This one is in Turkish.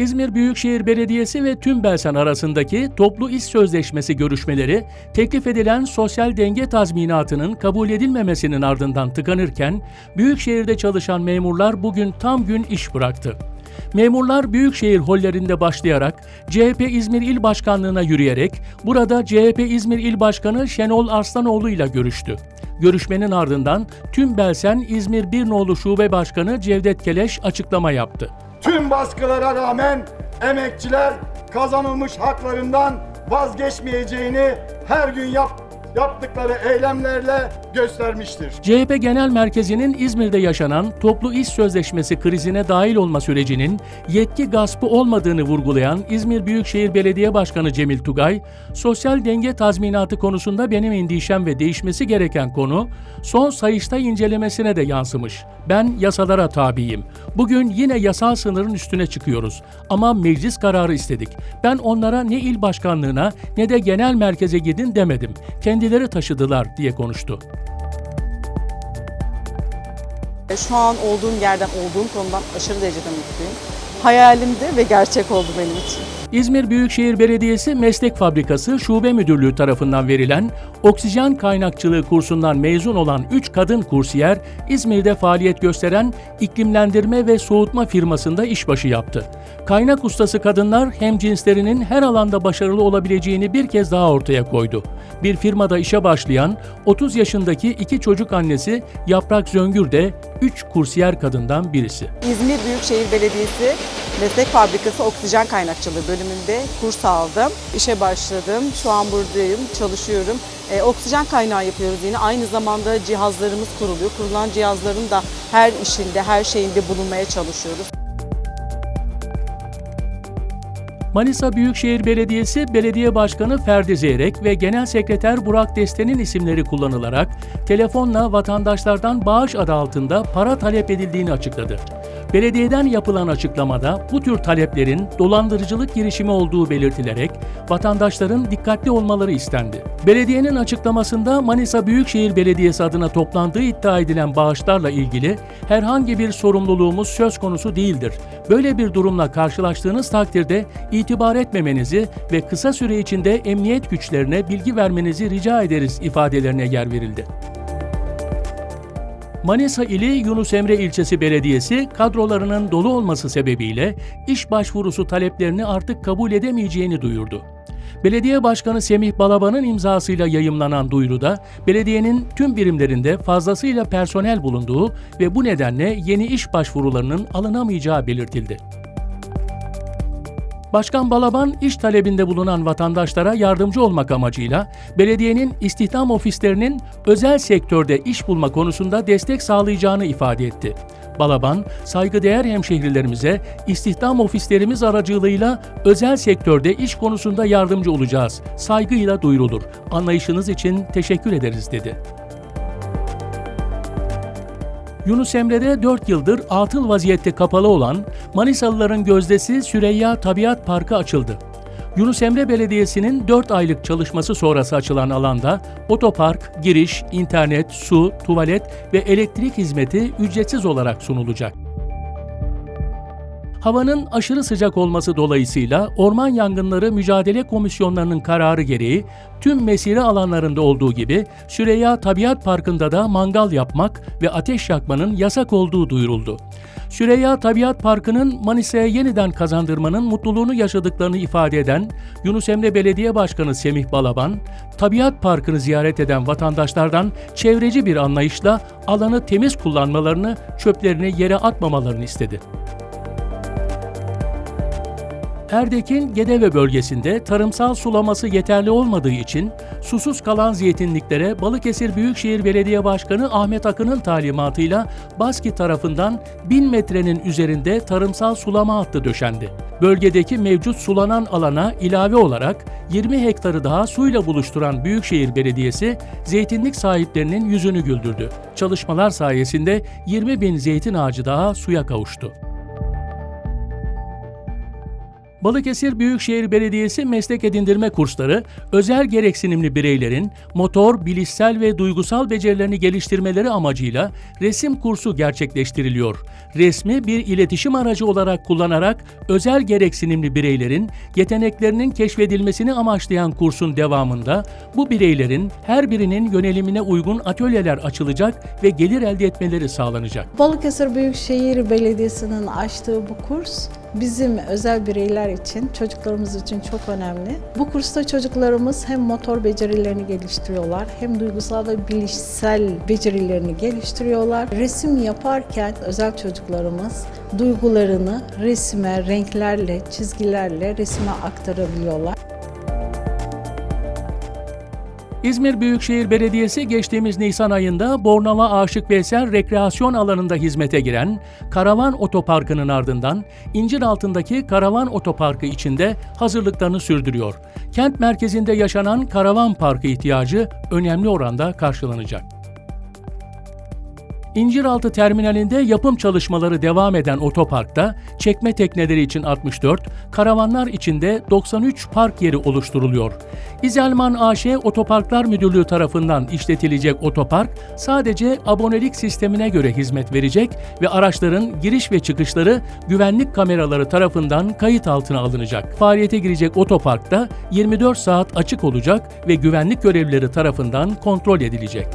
İzmir Büyükşehir Belediyesi ve Tüm Belsen arasındaki toplu iş sözleşmesi görüşmeleri teklif edilen sosyal denge tazminatının kabul edilmemesinin ardından tıkanırken Büyükşehir'de çalışan memurlar bugün tam gün iş bıraktı. Memurlar Büyükşehir hollerinde başlayarak CHP İzmir İl Başkanlığı'na yürüyerek burada CHP İzmir İl Başkanı Şenol Arslanoğlu ile görüştü. Görüşmenin ardından Tüm Belsen İzmir Bir Şube Başkanı Cevdet Keleş açıklama yaptı. Tüm baskılara rağmen emekçiler kazanılmış haklarından vazgeçmeyeceğini her gün yap, yaptıkları eylemlerle göstermiştir. CHP Genel Merkezi'nin İzmir'de yaşanan toplu iş sözleşmesi krizine dahil olma sürecinin yetki gaspı olmadığını vurgulayan İzmir Büyükşehir Belediye Başkanı Cemil Tugay, sosyal denge tazminatı konusunda benim endişem ve değişmesi gereken konu son Sayıştay incelemesine de yansımış. Ben yasalara tabiyim. Bugün yine yasal sınırın üstüne çıkıyoruz. Ama meclis kararı istedik. Ben onlara ne il başkanlığına ne de genel merkeze gidin demedim. Kendileri taşıdılar diye konuştu. Şu an olduğum yerden, olduğum konudan aşırı derecede mutluyum. Hayalimdi ve gerçek oldu benim için. İzmir Büyükşehir Belediyesi Meslek Fabrikası Şube Müdürlüğü tarafından verilen oksijen kaynakçılığı kursundan mezun olan 3 kadın kursiyer İzmir'de faaliyet gösteren iklimlendirme ve soğutma firmasında işbaşı yaptı. Kaynak ustası kadınlar hem cinslerinin her alanda başarılı olabileceğini bir kez daha ortaya koydu. Bir firmada işe başlayan 30 yaşındaki iki çocuk annesi Yaprak Zöngür de 3 kursiyer kadından birisi. İzmir Büyükşehir Belediyesi Meslek Fabrikası Oksijen Kaynakçılığı bölümünde kurs aldım. İşe başladım. Şu an buradayım, çalışıyorum. Ee, oksijen kaynağı yapıyoruz yine. Aynı zamanda cihazlarımız kuruluyor. Kurulan cihazların da her işinde, her şeyinde bulunmaya çalışıyoruz. Manisa Büyükşehir Belediyesi Belediye Başkanı Ferdi Zeyrek ve Genel Sekreter Burak Desten'in isimleri kullanılarak telefonla vatandaşlardan bağış adı altında para talep edildiğini açıkladı. Belediyeden yapılan açıklamada bu tür taleplerin dolandırıcılık girişimi olduğu belirtilerek vatandaşların dikkatli olmaları istendi. Belediyenin açıklamasında Manisa Büyükşehir Belediyesi adına toplandığı iddia edilen bağışlarla ilgili herhangi bir sorumluluğumuz söz konusu değildir. Böyle bir durumla karşılaştığınız takdirde itibar etmemenizi ve kısa süre içinde emniyet güçlerine bilgi vermenizi rica ederiz ifadelerine yer verildi. Manisa ili Yunus Emre ilçesi belediyesi kadrolarının dolu olması sebebiyle iş başvurusu taleplerini artık kabul edemeyeceğini duyurdu. Belediye Başkanı Semih Balaban'ın imzasıyla yayımlanan duyuruda belediyenin tüm birimlerinde fazlasıyla personel bulunduğu ve bu nedenle yeni iş başvurularının alınamayacağı belirtildi. Başkan Balaban iş talebinde bulunan vatandaşlara yardımcı olmak amacıyla belediyenin istihdam ofislerinin özel sektörde iş bulma konusunda destek sağlayacağını ifade etti. Balaban, saygıdeğer hemşehrilerimize istihdam ofislerimiz aracılığıyla özel sektörde iş konusunda yardımcı olacağız. Saygıyla duyurulur. Anlayışınız için teşekkür ederiz dedi. Yunus Emre'de 4 yıldır atıl vaziyette kapalı olan Manisalıların gözdesi Süreyya Tabiat Parkı açıldı. Yunus Emre Belediyesi'nin 4 aylık çalışması sonrası açılan alanda otopark, giriş, internet, su, tuvalet ve elektrik hizmeti ücretsiz olarak sunulacak. Havanın aşırı sıcak olması dolayısıyla Orman Yangınları Mücadele Komisyonlarının kararı gereği tüm mesire alanlarında olduğu gibi Süreyya Tabiat Parkı'nda da mangal yapmak ve ateş yakmanın yasak olduğu duyuruldu. Süreyya Tabiat Parkı'nın Manisa'ya yeniden kazandırmanın mutluluğunu yaşadıklarını ifade eden Yunus Emre Belediye Başkanı Semih Balaban, Tabiat Parkı'nı ziyaret eden vatandaşlardan çevreci bir anlayışla alanı temiz kullanmalarını, çöplerini yere atmamalarını istedi. Erdek'in Gedeve bölgesinde tarımsal sulaması yeterli olmadığı için susuz kalan zeytinliklere Balıkesir Büyükşehir Belediye Başkanı Ahmet Akın'ın talimatıyla Baski tarafından 1000 metrenin üzerinde tarımsal sulama hattı döşendi. Bölgedeki mevcut sulanan alana ilave olarak 20 hektarı daha suyla buluşturan Büyükşehir Belediyesi zeytinlik sahiplerinin yüzünü güldürdü. Çalışmalar sayesinde 20 bin zeytin ağacı daha suya kavuştu. Balıkesir Büyükşehir Belediyesi meslek edindirme kursları, özel gereksinimli bireylerin motor, bilişsel ve duygusal becerilerini geliştirmeleri amacıyla resim kursu gerçekleştiriliyor. Resmi bir iletişim aracı olarak kullanarak özel gereksinimli bireylerin yeteneklerinin keşfedilmesini amaçlayan kursun devamında bu bireylerin her birinin yönelimine uygun atölyeler açılacak ve gelir elde etmeleri sağlanacak. Balıkesir Büyükşehir Belediyesi'nin açtığı bu kurs bizim özel bireyler için, çocuklarımız için çok önemli. Bu kursta çocuklarımız hem motor becerilerini geliştiriyorlar, hem duygusal ve bilişsel becerilerini geliştiriyorlar. Resim yaparken özel çocuklarımız duygularını resime, renklerle, çizgilerle resime aktarabiliyorlar. İzmir Büyükşehir Belediyesi geçtiğimiz Nisan ayında Bornova Aşık Veysel rekreasyon alanında hizmete giren Karavan Otoparkı'nın ardından İnciraltı'ndaki Karavan Otoparkı içinde hazırlıklarını sürdürüyor. Kent merkezinde yaşanan karavan parkı ihtiyacı önemli oranda karşılanacak. İnciraltı terminalinde yapım çalışmaları devam eden otoparkta çekme tekneleri için 64, karavanlar için de 93 park yeri oluşturuluyor. İzelman AŞ Otoparklar Müdürlüğü tarafından işletilecek otopark sadece abonelik sistemine göre hizmet verecek ve araçların giriş ve çıkışları güvenlik kameraları tarafından kayıt altına alınacak. Faaliyete girecek otoparkta 24 saat açık olacak ve güvenlik görevlileri tarafından kontrol edilecek.